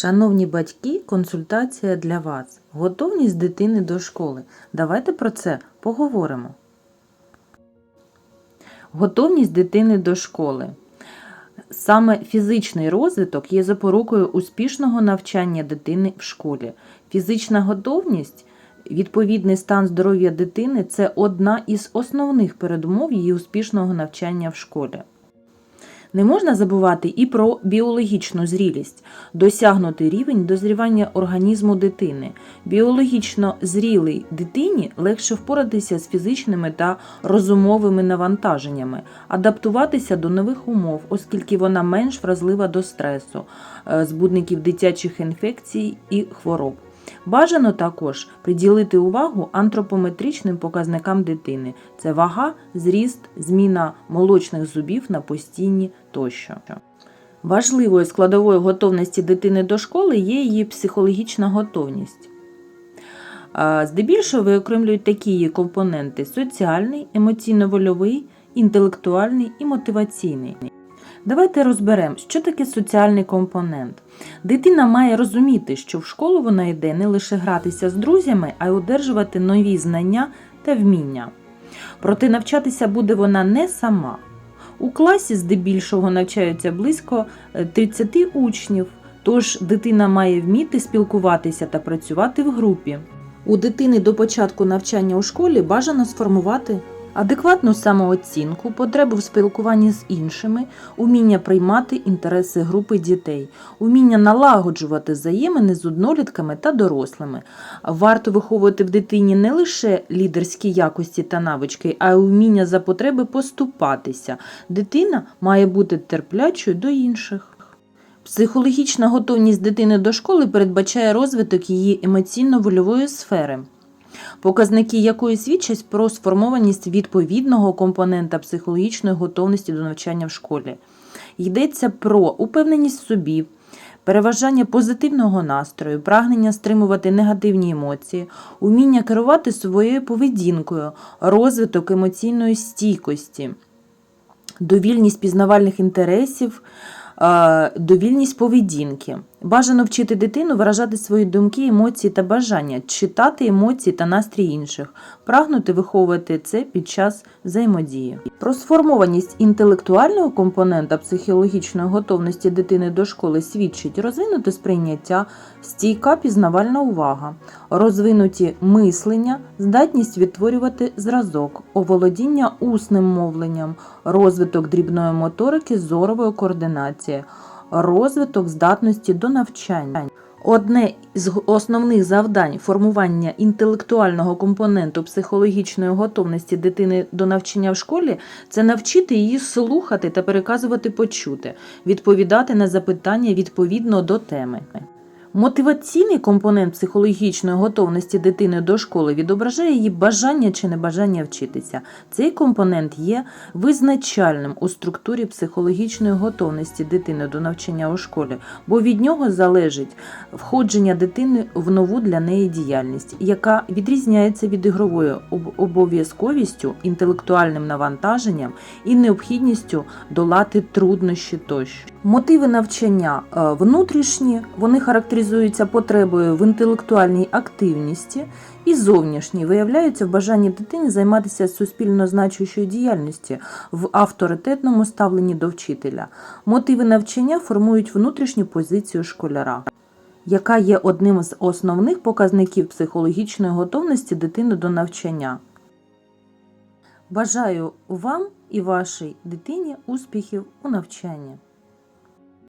Шановні батьки, консультація для вас. Готовність дитини до школи. Давайте про це поговоримо. Готовність дитини до школи. Саме фізичний розвиток є запорукою успішного навчання дитини в школі. Фізична готовність, відповідний стан здоров'я дитини це одна із основних передумов її успішного навчання в школі. Не можна забувати і про біологічну зрілість, досягнутий рівень дозрівання організму дитини. Біологічно зрілій дитині легше впоратися з фізичними та розумовими навантаженнями, адаптуватися до нових умов, оскільки вона менш вразлива до стресу, е, збудників дитячих інфекцій і хвороб. Бажано також приділити увагу антропометричним показникам дитини: це вага, зріст, зміна молочних зубів на постійні тощо. Важливою складовою готовності дитини до школи є її психологічна готовність. Здебільшого виокремлюють такі її компоненти: соціальний, емоційно-вольовий, інтелектуальний і мотиваційний. Давайте розберемо, що таке соціальний компонент. Дитина має розуміти, що в школу вона йде не лише гратися з друзями, а й одержувати нові знання та вміння. Проте навчатися буде вона не сама. У класі здебільшого навчаються близько е, 30 учнів, тож дитина має вміти спілкуватися та працювати в групі. У дитини до початку навчання у школі бажано сформувати адекватну самооцінку, потребу в спілкуванні з іншими, уміння приймати інтереси групи дітей, уміння налагоджувати взаємини з однолітками та дорослими. Варто виховувати в дитині не лише лідерські якості та навички, а й уміння за потреби поступатися. Дитина має бути терплячою до інших. Психологічна готовність дитини до школи передбачає розвиток її емоційно-вольової сфери показники якої свідчать про сформованість відповідного компонента психологічної готовності до навчання в школі. Йдеться про упевненість в собі, переважання позитивного настрою, прагнення стримувати негативні емоції, уміння керувати своєю поведінкою, розвиток емоційної стійкості, довільність пізнавальних інтересів, довільність поведінки. Бажано вчити дитину виражати свої думки, емоції та бажання, читати емоції та настрій інших, прагнути виховувати це під час взаємодії. Про сформованість інтелектуального компонента психологічної готовності дитини до школи свідчить розвинуте сприйняття, стійка пізнавальна увага, розвинуті мислення, здатність відтворювати зразок, оволодіння усним мовленням, розвиток дрібної моторики, зорової координації розвиток здатності до навчання. Одне з основних завдань формування інтелектуального компоненту психологічної готовності дитини до навчання в школі це навчити її слухати та переказувати почути, відповідати на запитання відповідно до теми. Мотиваційний компонент психологічної готовності дитини до школи відображає її бажання чи небажання вчитися. Цей компонент є визначальним у структурі психологічної готовності дитини до навчання у школі, бо від нього залежить входження дитини в нову для неї діяльність, яка відрізняється від ігрової обов'язковістю, інтелектуальним навантаженням і необхідністю долати труднощі тощо. Мотиви навчання е, внутрішні, вони характеризуються потребою в інтелектуальній активності і зовнішні виявляються в бажанні дитини займатися суспільно значущою діяльністю в авторитетному ставленні до вчителя. Мотиви навчання формують внутрішню позицію школяра. Яка є одним з основних показників психологічної готовності дитини до навчання? Бажаю вам і вашій дитині успіхів у навчанні.